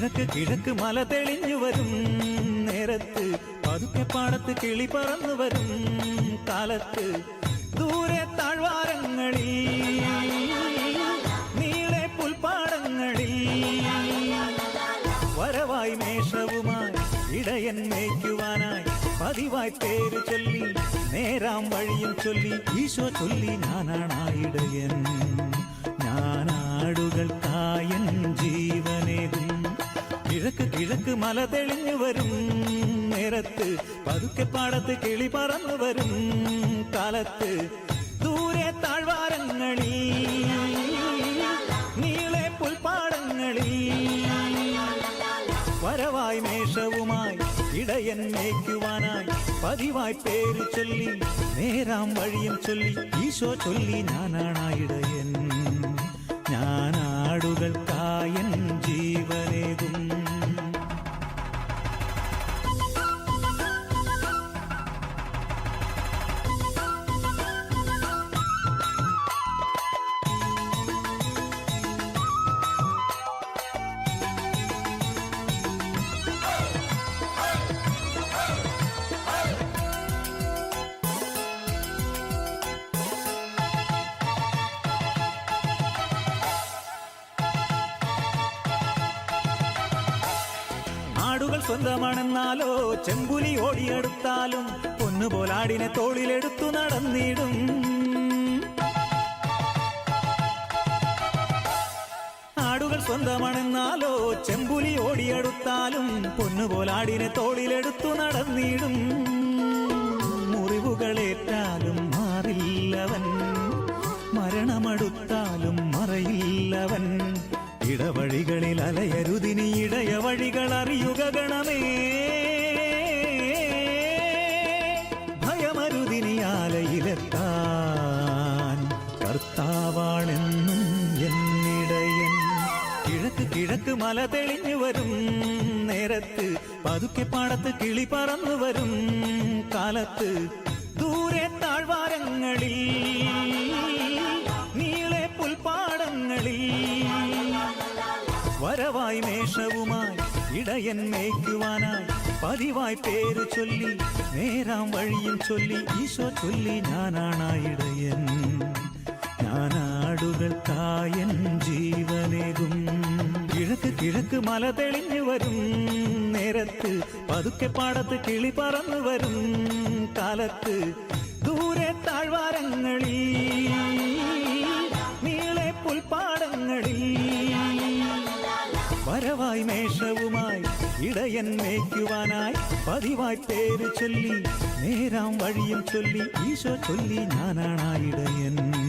കിഴക്ക് കിഴക്ക് മല തെളിഞ്ഞു വരും. നേരത്ത് പതുക്കെ പാടത്ത് കിളി പറന്നു വരും. കാലത്ത് ദൂരെ താഴ്വാരങ്ങളിൽ നീളെ പുൽപ്പാടങ്ങളിൽ. വരവായി മേഷവുമായി ഇടയൻ മേയ്ക്കുവാനായി പതിവായി പേര് ചൊല്ലി നേരാം വഴിയും ചൊല്ലി ഈശോ ചൊല്ലി ഞാനാണായിടയൻ ഞാനാടുകൾക്കായൻ കിഴക്ക് കിഴക്ക് മല തെളിഞ്ഞു വരും. നേരത്ത് പതുക്കെ പാടത്ത് കിളി പറന്നു വരും. കാലത്ത് ദൂരെ താഴ്വാരങ്ങളിൽ നീളെ പുൽപ്പാടങ്ങളിൽ. വരവായി മേഷവുമായി ഇടയൻ മേയ്ക്കുവാനായി പതിവായി പേര് ചൊല്ലി നേരാം വഴിയും ചൊല്ലി ഈശോ ചൊല്ലി ഞാനാണായിടയൻ ഞാനാടുകൾക്കായൻ ജീവനേകും ആടുകൾ സ്വന്തമാണെന്നാലോ ചെമ്പുലി ഓടിയെടുത്താലും പൊന്നുപോലാടിനെ തോളിലെടുത്തു നടന്നിടും. ആടുകൾ സ്വന്തമാണെന്നാലോ ചെമ്പുലി ഓടിയെടുത്താലും പൊന്നുപോലാടിനെ തോളിലെടുത്തു നടന്നിടും. അലയരുതിനി ഇടയ വഴികൾ അറിയുക ഗണമേ. ഭയമരുതിനി ആലയിലെത്താൻ കർത്താവാണെന്നും എന്നിടയൻ. കിഴക്ക് കിഴക്ക് മല തെളിഞ്ഞു വരും നേരത്ത് പതുക്കെ പാടത്ത് കിളി പറന്നു വരും. കാലത്ത് ദൂരെ താഴ്വാരങ്ങളിൽ വരവായി മേഷവുമായി ഇടയൻ മേയ്ക്കുവാനായി പതിവായി പേര് ചൊല്ലി നേരാം വഴിയും ചൊല്ലി ഈശോ ചൊല്ലി ഞാനാണായിടയൻ ഞാനാടുകൾക്കായൻ ജീവനേകും കിഴക്ക് കിഴക്ക് മല തെളിഞ്ഞു വരും നേരത്ത് പതുക്കെ പാടത്ത് കിളി പറന്നു വരും കാലത്ത് ദൂരെ താഴ്വാരങ്ങളിൽ മേഷവുമായി ഇടയൻ മേയ്ക്കുവാനായി പതിവായി പേര് ചൊല്ലി നേരാം വഴിയും ചൊല്ലി ഈശോ ചൊല്ലി ഞാനാണായിടയൻ ഞാനാടുകൾ